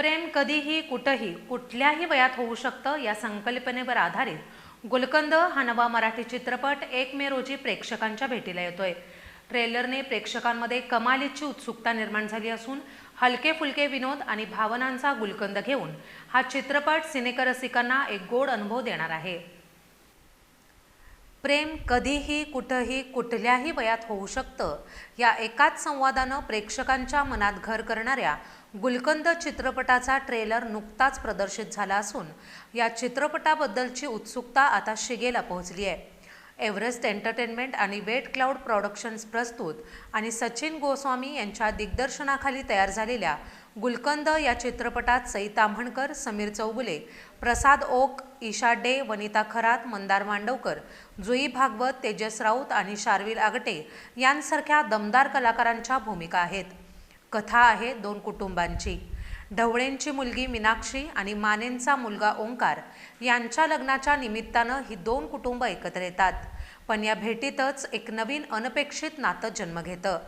प्रेम कधीही कुठंही कुठल्याही वयात होऊ शकतं या संकल्पनेवर आधारित गुलकंद हा नवा मराठी चित्रपट एक मे रोजी प्रेक्षकांच्या भेटीला येतोय. ट्रेलरने प्रेक्षकांमध्ये कमालीची उत्सुकता निर्माण झाली असून हलके फुलके विनोद आणि भावनांचा गुलकंद घेऊन हा चित्रपट सिनेकरसिकांना एक गोड अनुभव देणार आहे. प्रेम कधीही कुठंही कुठल्याही वयात होऊ शकतं. या एकाच संवादानं प्रेक्षकांच्या मनात घर करणाऱ्या गुलकंद चित्रपटाचा ट्रेलर नुकताच प्रदर्शित झाला असून या चित्रपटाबद्दलची उत्सुकता आता शिगेला पोहोचली आहे. एव्हरेस्ट एंटरटेनमेंट आणि वेट क्लाउड प्रॉडक्शन्स प्रस्तुत आणि सचिन गोस्वामी यांच्या दिग्दर्शनाखाली तयार झालेल्या गुलकंद या चित्रपटात सई ताम्हणकर समीर चौगुले प्रसाद ओक ईशा डे वनिता खरात मंदार मांडवकर जुई भागवत तेजस राऊत आणि शार्विल आगटे यांसारख्या दमदार कलाकारांच्या भूमिका आहेत. कथा आहे दोन कुटुंबांची. ढवळेंची मुलगी मीनाक्षी आणि मानेंचा मुलगा ओंकार यांच्या लग्नाच्या निमित्तानं ही दोन कुटुंब एकत्र येतात. पण या भेटीतच एक नवीन अनपेक्षित नातं जन्म घेतं.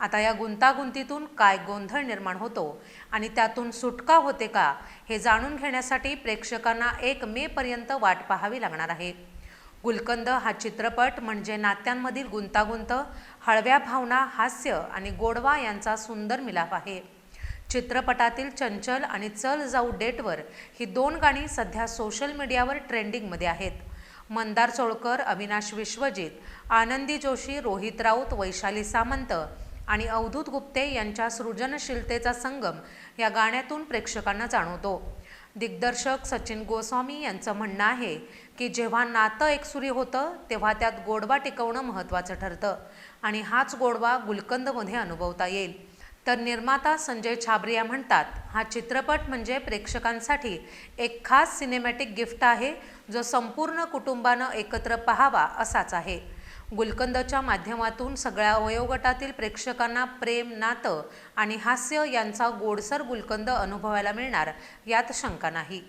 आता या गुंतागुंतीतून काय गोंधळ निर्माण होतो आणि त्यातून सुटका होते का हे जाणून घेण्यासाठी प्रेक्षकांना एक मे पर्यंत वाट पाहावी लागणार आहे. गुलकंद हा चित्रपट म्हणजे नात्यांमधील गुंतागुंत हळव्या भावना हास्य आणि गोडवा यांचा सुंदर मिलाप आहे. चित्रपटातील चंचल आणि चल जाऊ डेटवर ही दोन गाणी सध्या सोशल मीडियावर ट्रेंडिंगमध्ये आहेत. मंदार चोळकर अविनाश विश्वजित आनंदी जोशी रोहित राऊत वैशाली सामंत आणि अवधूत गुप्ते यांच्या सृजनशीलतेचा संगम या गाण्यातून प्रेक्षकांना जाणवतो. दिग्दर्शक सचिन गोस्वामी यांचं म्हणणं आहे की जेव्हा नातं एकसुरी होतं तेव्हा त्यात गोडवा टिकवणं महत्त्वाचं ठरतं आणि हाच गोडवा गुलकंदमध्ये अनुभवता येईल. तर निर्माता संजय छाबरिया म्हणतात हा चित्रपट म्हणजे प्रेक्षकांसाठी एक खास सिनेमॅटिक गिफ्ट आहे जो संपूर्ण कुटुंबानं एकत्र पाहावा असाच आहे. गुलकंदच्या माध्यमातून सगळ्या वयोगटातील प्रेक्षकांना प्रेम नातं आणि हास्य यांचा गोडसर गुलकंद अनुभवायला मिळणार यात शंका नाही.